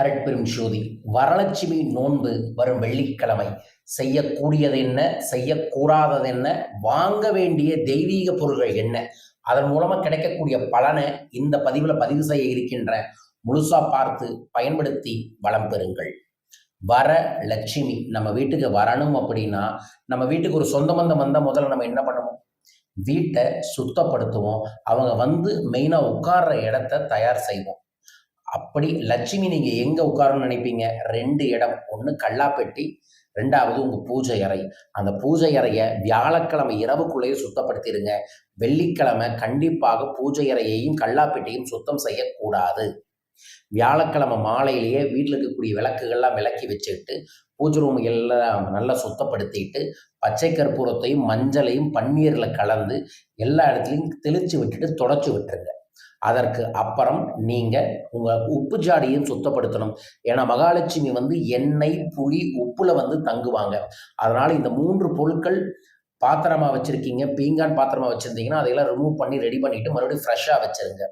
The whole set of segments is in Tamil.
அரட்பெரும் ஜோதி வரலட்சுமி நோன்பு வரும் வெள்ளிக்கிழமை. செய்யக்கூடியது என்ன செய்யக்கூடாதது என்ன வாங்க வேண்டிய தெய்வீக பொருள்கள் என்ன? அதன் மூலமாக கிடைக்கக்கூடிய பலனை இந்த பதிவில் பதிவு செய்ய இருக்கின்ற முழுசா பார்த்து பயன்படுத்தி வளம் பெறுங்கள். வர லட்சுமி நம்ம வீட்டுக்கு வரணும் அப்படின்னா நம்ம வீட்டுக்கு ஒரு சொந்த பந்தம் வந்தால் முதல்ல நம்ம என்ன பண்ணுவோம்? வீட்டை சுத்தப்படுத்துவோம். அவங்க வந்து மெயினாக உட்கார்ற இடத்த தயார் செய்வோம். அப்படி லட்சுமி நீங்கள் எங்கே உட்காரணும்னு நினைப்பீங்க? ரெண்டு இடம். ஒன்று கல்லாப்பெட்டி ரெண்டாவது உங்கள் பூஜை அறை. அந்த பூஜை அறையை வியாழக்கிழமை இரவுக்குள்ளேயே சுத்தப்படுத்திடுங்க. வெள்ளிக்கிழமை கண்டிப்பாக பூஜை அறையையும் கல்லாப்பெட்டியும் சுத்தம் செய்யக்கூடாது. வியாழக்கிழமை மாலையிலேயே வீட்டில் இருக்கக்கூடிய விளக்குகள்லாம் விளக்கி வச்சுக்கிட்டு பூஜை ரூம் எல்லாம் நல்லா சுத்தப்படுத்திட்டு பச்சை கற்பூரத்தையும் மஞ்சளையும் பன்னீரில் கலந்து எல்லா இடத்துலையும் தெளித்து விட்டுட்டு தொடச்சி விட்டுருங்க. அதற்கு அப்புறம் நீங்கள் உங்கள் உப்பு ஜாடியும் சுத்தப்படுத்தணும். ஏன்னா மகாலட்சுமி வந்து எண்ணெய் புளி உப்பில் வந்து தங்குவாங்க. அதனால் இந்த மூன்று பொருட்கள் பாத்திரமாக வச்சுருக்கீங்க பீங்கான் பாத்திரமாக வச்சுருந்தீங்கன்னா அதையெல்லாம் ரிமூவ் பண்ணி ரெடி பண்ணிவிட்டு மறுபடியும் ஃப்ரெஷ்ஷாக வச்சுருங்க.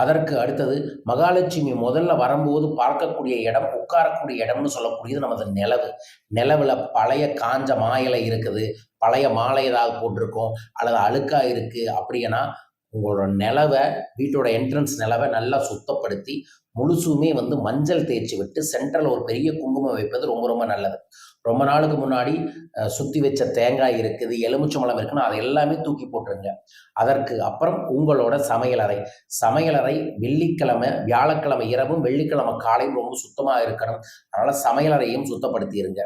அதற்கு அடுத்தது மகாலட்சுமி முதல்ல வரும்போது பார்க்கக்கூடிய இடம் உட்காரக்கூடிய இடம்னு சொல்லக்கூடியது நமது நிலவு. நிலவில் பழைய காஞ்ச மாயிலை இருக்குது. பழைய மாலை ஏதாவது போட்டிருக்கோம் அல்லது அழுக்கா இருக்குது அப்படின்னா உங்களோட நிலவை வீட்டோட என்ட்ரன்ஸ் நிலவை நல்லா சுத்தப்படுத்தி முழுசுமே வந்து மஞ்சள் தேய்ச்சி விட்டு சென்ட்ரல் ஒரு பெரிய குங்குமம் வைப்பது ரொம்ப ரொம்ப நல்லது. ரொம்ப நாளுக்கு முன்னாடி சுற்றி வச்ச தேங்காய் இருக்குது எலுமிச்சம்பழம் இருக்குன்னு அதை எல்லாமே தூக்கி போட்டுருங்க. அதற்கு அப்புறம் உங்களோட சமையலறை சமையலறை வெள்ளிக்கிழமை வியாழக்கிழமை இரவும் வெள்ளிக்கிழமை காலையும் ரொம்ப சுத்தமாக இருக்கணும். அதனால் சமையலறையும் சுத்தப்படுத்திடுங்க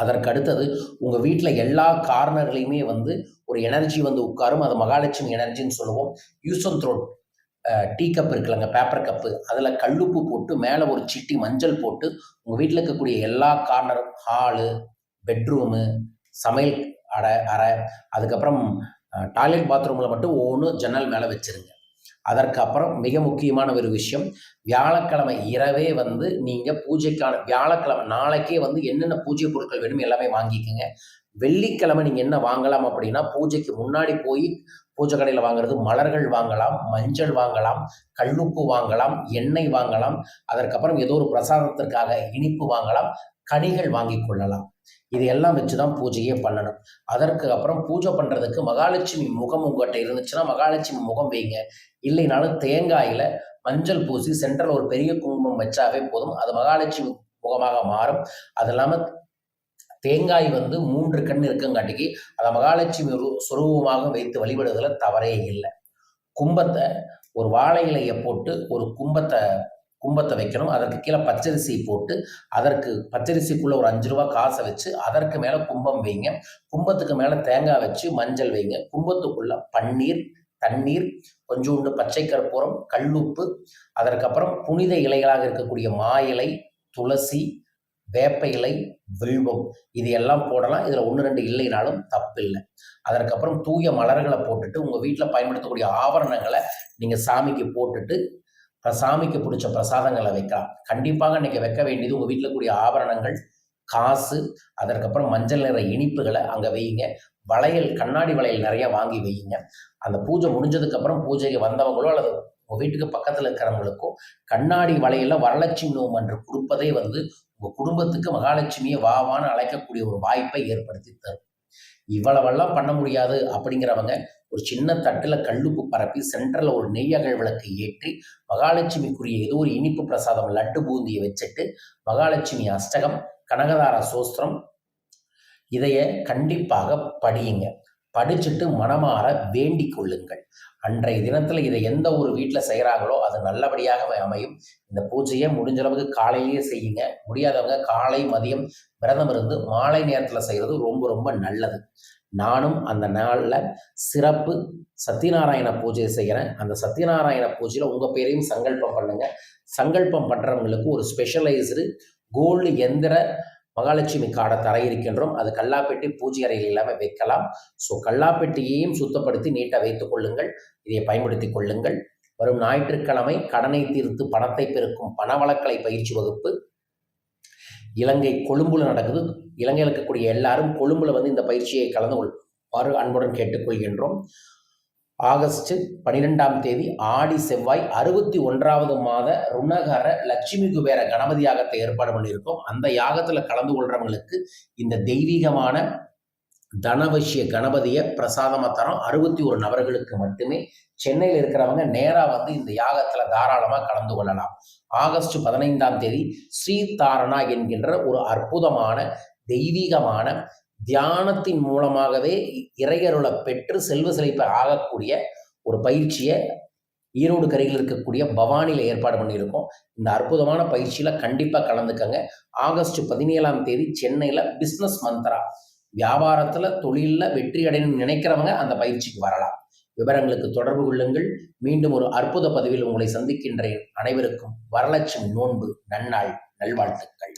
அதற்கு அடுத்தது உங்கள் வீட்டில் எல்லா கார்னர்லேயுமே வந்து ஒரு எனர்ஜி வந்து உட்காரும். அது மகாலட்சுமி எனர்ஜின்னு சொல்லுவோம். யூஸ் த்ரோட் டீ கப் இருக்குல்லங்க பேப்பர் கப்பு. அதில் கல்லுப்பு போட்டு மேலே ஒரு சிட்டி மஞ்சள் போட்டு உங்கள் வீட்டில் இருக்கக்கூடிய எல்லா கார்னரும் ஹாலு பெட்ரூமு சமையல் அறை அறை அதுக்கப்புறம் டாய்லெட் பாத்ரூமில் மட்டும் ஒவ்வொன்றும் ஜன்னல் மேலே வச்சுருங்க. அதற்கு அப்புறம் மிக முக்கியமான ஒரு விஷயம் வியாழக்கிழமை இரவே வந்து நீங்கள் பூஜைக்கான வியாழக்கிழமை நாளைக்கே வந்து என்னென்ன பூஜை பொருட்கள் வேணும் எல்லாமே வாங்கிக்கோங்க. வெள்ளிக்கிழமை நீங்கள் என்ன வாங்கலாம் அப்படின்னா பூஜைக்கு முன்னாடி போய் பூஜை கடையில் வாங்குறது மலர்கள் வாங்கலாம் மஞ்சள் வாங்கலாம் கல்லுப்பு வாங்கலாம் எண்ணெய் வாங்கலாம் அதற்கப்புறம் ஏதோ ஒரு பிரசாதத்திற்காக இனிப்பு வாங்கலாம் கனிகள் வாங்கி கொள்ளலாம். இது எல்லாம் வச்சு தான் பூஜையே பண்ணணும். அதற்கு அப்புறம் பூஜை பண்ணுறதுக்கு மகாலட்சுமி முகம் உங்கள்கிட்ட இருந்துச்சுன்னா மகாலட்சுமி முகம் வைங்க. இல்லைனாலும் தேங்காயில் மஞ்சள் பூசி சென்ட்ரல் ஒரு பெரிய குங்குமம் வச்சாவே போதும். அது மகாலட்சுமி முகமாக மாறும். அது இல்லாமல் தேங்காய் வந்து மூன்று கண் இருக்கங்காட்டிக்கு அதை மகாலட்சுமி சுரூபமாக வைத்து வழிபடுவதில் தவறே இல்லை. கும்பத்தை ஒரு வாழை இலையை போட்டு ஒரு கும்பத்தை கும்பத்தை வைக்கணும். அதற்கு கீழே பச்சரிசி போட்டு அதற்கு பச்சரிசிக்குள்ளே ஒரு அஞ்சு ரூபா காசை வச்சு அதற்கு மேலே கும்பம் வைங்க. கும்பத்துக்கு மேலே தேங்காய் வச்சு மஞ்சள் வைங்க. கும்பத்துக்குள்ள பன்னீர் தண்ணீர் கொஞ்சோண்டு பச்சை கற்பூரம் கல்லுப்பு அதற்கப்புறம் புனித இலைகளாக இருக்கக்கூடிய மா இலை துளசி வேப்ப இலை வில்வம். இது எல்லாம் போடலாம். இதில் ஒன்று ரெண்டு இல்லைனாலும் தப்பில்லை அதற்கப்புறம் தூய மலர்களை போட்டுட்டு உங்கள் வீட்டில் பயன்படுத்தக்கூடிய ஆவரணங்களை நீங்கள் சாமிக்கு போட்டுட்டு சாமிக்கு பிடிச்ச பிரசாதங்களை வைக்கலாம் கண்டிப்பாக இன்றைக்கி வைக்க வேண்டியது உங்கள் வீட்டில் கூடிய ஆபரணங்கள் காசு அதற்கப்புறம் மஞ்சள் நிற இனிப்புகளை அங்கே வையுங்க. வளையல் கண்ணாடி வளையல் நிறைய வாங்கி வையுங்க. அந்த பூஜை முடிஞ்சதுக்கப்புறம் பூஜைக்கு வந்தவங்களோ அல்லது உங்கள் வீட்டுக்கு பக்கத்தில் இருக்கிறவங்களுக்கும் கண்ணாடி வளையல வரலட்சுமி நோம் என்று கொடுப்பதே வந்து உங்கள் குடும்பத்துக்கு மகாலட்சுமியை வாவான்னு அழைக்கக்கூடிய ஒரு வாய்ப்பை ஏற்படுத்தி தரும். இவ்வளவெல்லாம் பண்ண முடியாது அப்படிங்கிறவங்க ஒரு சின்ன தட்டில் கல்லுப்பு பரப்பி சென்டரில் ஒரு நெய்யகல் விளக்கு ஏற்றி மகாலட்சுமிக்குரிய ஏதோ ஒரு இனிப்பு பிரசாதம் லட்டு பூந்தியை வச்சுட்டு மகாலட்சுமி அஷ்டகம் கனகதார சோஸ்திரம் இதைய கண்டிப்பாக படியுங்க. படிச்சுட்டு மனமாற வேண்டிக் கொள்ளுங்கள். அன்றைய தினத்தில் இதை எந்த ஒரு வீட்டில் செய்கிறாங்களோ அது நல்லபடியாக அமையும். இந்த பூஜையை முடிஞ்ச அளவுக்கு காலையிலேயே செய்யுங்க. முடியாதவங்க காலை மதியம் விரதம் இருந்து மாலை நேரத்தில் செய்கிறது ரொம்ப ரொம்ப நல்லது. நானும் அந்த நாளில் சிறப்பு சத்யநாராயண பூஜை செய்கிறேன் அந்த சத்யநாராயண பூஜையில் உங்கள் பேரையும் சங்கல்பம் பண்ணுங்கள் சங்கல்பம் பண்ணுறவங்களுக்கு ஒரு ஸ்பெஷலைஸ்டு கோல்டு எந்திர மகாலட்சுமி காடை தர இருக்கின்றோம். அது கல்லாப்பெட்டி பூஜை அறையில் இல்லாமல் வைக்கலாம். ஸோ கல்லாப்பெட்டியையும் சுத்தப்படுத்தி நீட்டாக வைத்துக் கொள்ளுங்கள். இதை பயன்படுத்தி கொள்ளுங்கள். வரும் ஞாயிற்றுக்கிழமை கடனை தீர்த்து பணத்தை பெருக்கும் பணவளக்கலை பயிற்சி வகுப்பு. இலங்கை கொழும்புல நடக்குது. இலங்கையில் இருக்கக்கூடிய எல்லாரும் கொழும்புல வந்து இந்த பயிற்சியை கலந்து கொள் அன்புடன் கேட்டுக்கொள்கின்றோம். ஆகஸ்ட் பனிரெண்டாம் தேதி ஆடி செவ்வாய் அறுபத்தி ஒன்றாவது மாத ருணகர லட்சுமி குபேர கணபதி யாகத்தை ஏற்பாடு பண்ணியிருக்கோம். அந்த யாகத்தில் கலந்து கொள்றவங்களுக்கு இந்த தெய்வீகமான தனவசிய கணபதியை பிரசாதமாக தரோம். அறுபத்தி ஒரு நபர்களுக்கு மட்டுமே சென்னையில் இருக்கிறவங்க நேராக வந்து இந்த யாகத்தில் தாராளமாக கலந்து கொள்ளலாம். ஆகஸ்ட் பதினைந்தாம் தேதி ஸ்ரீ தாரணா என்கின்ற ஒரு அற்புதமான தெய்வீகமான தியானத்தின் மூலமாகவே இறையருளை பெற்று செல்வ செழிப்பை ஆகக்கூடிய ஒரு பயிற்சியை ஈரோடு கரையில் இருக்கக்கூடிய பவானியில் ஏற்பாடு பண்ணியிருக்கோம். இந்த அற்புதமான பயிற்சியில் கண்டிப்பாக கலந்துக்கங்க. ஆகஸ்ட் பதினேழாம் தேதி சென்னையில் பிஸ்னஸ் மந்த்ரா. வியாபாரத்தில் தொழிலில் வெற்றி அடையணும்னு நினைக்கிறவங்க அந்த பயிற்சிக்கு வரலாம். விவரங்களுக்கு தொடர்பு கொள்ளுங்கள். மீண்டும் ஒரு அற்புத பதிவில் உங்களை சந்திக்கின்றேன் அனைவருக்கும் வரலட்சுமி நோன்பு. நன்னாள் நல்வாழ்த்துக்கள்.